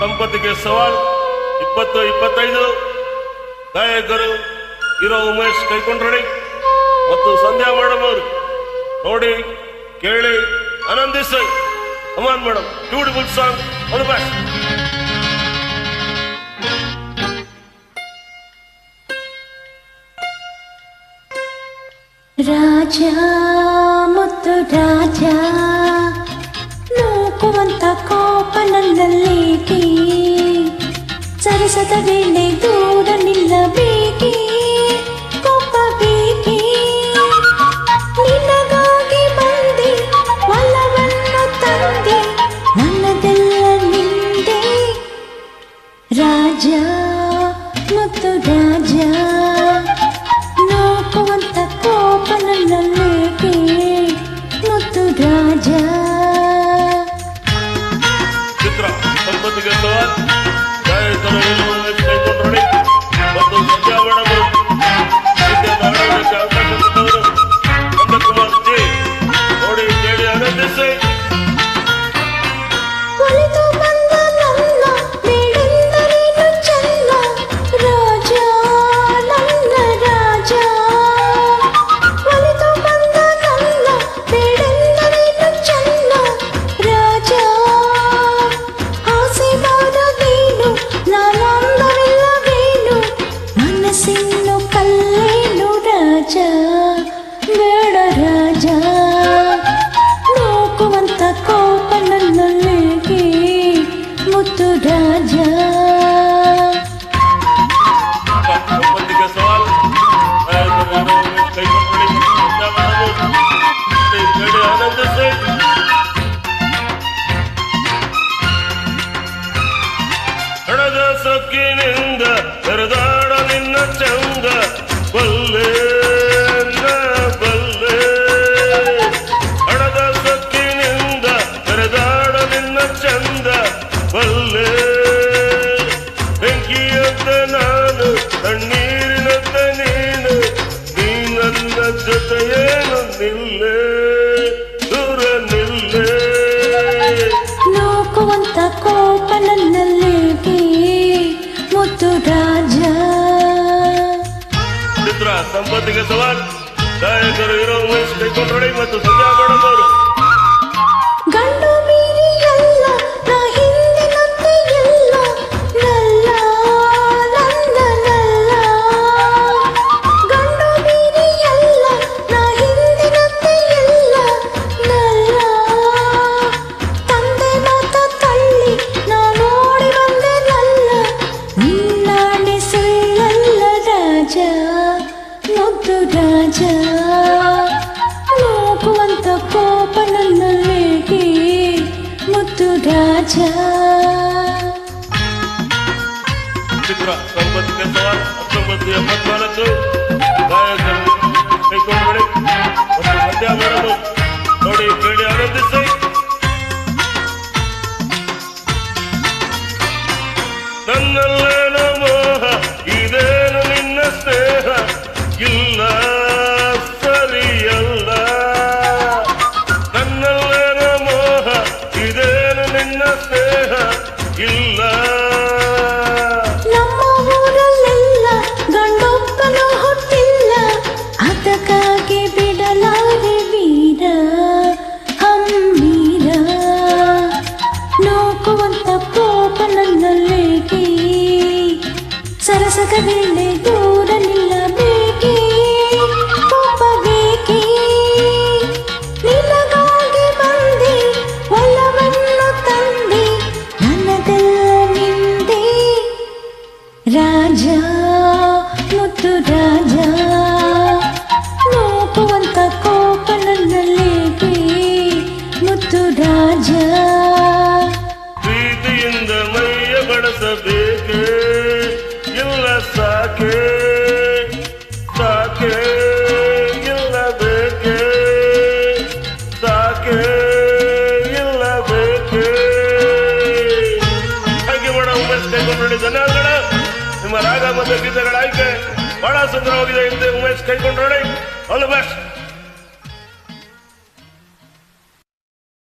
ಸಂಪತ್ತಿಗೆ ಸವಾಲ್. ಇಪ್ಪತ್ತು, ಇಪ್ಪತ್ತೈದು. ಗಾಯಕರು ಇರೋ ಉಮೇಶ್ ಕೈಕೊಂಡ್ರಡಿ. ಮತ್ತು ಸಂಧ್ಯಾ ಮೇಡಮ್ ಅವರು. ನೋಡಿ, ಕೇಳಿ, ಆನಂದಿಸಿ. ಅಮಾನ್ ಮೇಡಮ್ ಬ್ಯೂಟಿಫುಲ್ ಸಾಂಗ್ ಒಂದು ಬೆಸ್ಟ್ ರಾಜ ಮತ್ತು ರಾಜ, ನೋಕುವಂತ ಕೋಪ ನನ್ನಲ್ಲೇಕೆ ಸರಸದ ವೇಳೆ ದೂರ ನಿಲ್ಲಬೇಕೆ ಕೋಪ ಬೇಕೆ ನಿನಗಾಗಿ ಬಂದೆ ಒಲವನ್ನು ತಂದೆ ನನ್ನದೆಲ್ಲ ನಿಂದೆ ರಾಜ ಮತ್ತು ರಾಜ ನೋಕುವಂತ ಕೋಪ ನನ್ನಲ್ಲೇಕೆ ಮತ್ತು ರಾಜ ಚಿತ್ರ ಸಂಪತ್ತಿಗೆ ಸವಾಲ್. ಗಾಯಕರು ಇರೋ ಉಮೇಶ್ ಕೈಕೊಂಡ್ರಡಿ ಮತ್ತು ಸಂಧ್ಯಾ ಮೇಡಮ್ রাজা ত্রিপুরা সর্বত কেতওয়ার সর্বত মতবান চো গায়ক এই কোন বড়ে মধ্যে বড় ಸರಸದ ದೂರ ನಿಲ್ಲಬೇಕೆ ಕೋಪ ನಿನಗಾಗಿ ಬಂದೆ, ಒಲವನ್ನು ತಂದೆ ನನ್ನದೆಲ್ಲ ನಿಂದೆ. ರಾಜ ಮುತ್ತು ರಾಜ ನೋಕುವಂತ ಕೋಪ ನನ್ನಲ್ಲಿಗೆ ಮುತ್ತು ರಾಜ, ಪ್ರೀತಿಯಿಂದ ಮೈಯ ಬಡಸಬೇಕೆ ನಿಮ್ಮ ರಾಗ ಮತ್ತು ಗೀತೆಗಳ ಆಯ್ಕೆ ಬಹಳ ಸುಂದರವಾಗಿದೆ ಹಿಂದೆ ಉಮೇಶ್ ಕೈಗೊಂಡ್ರಡಿ ಆಲ್ ದ ಬೆಸ್ಟ್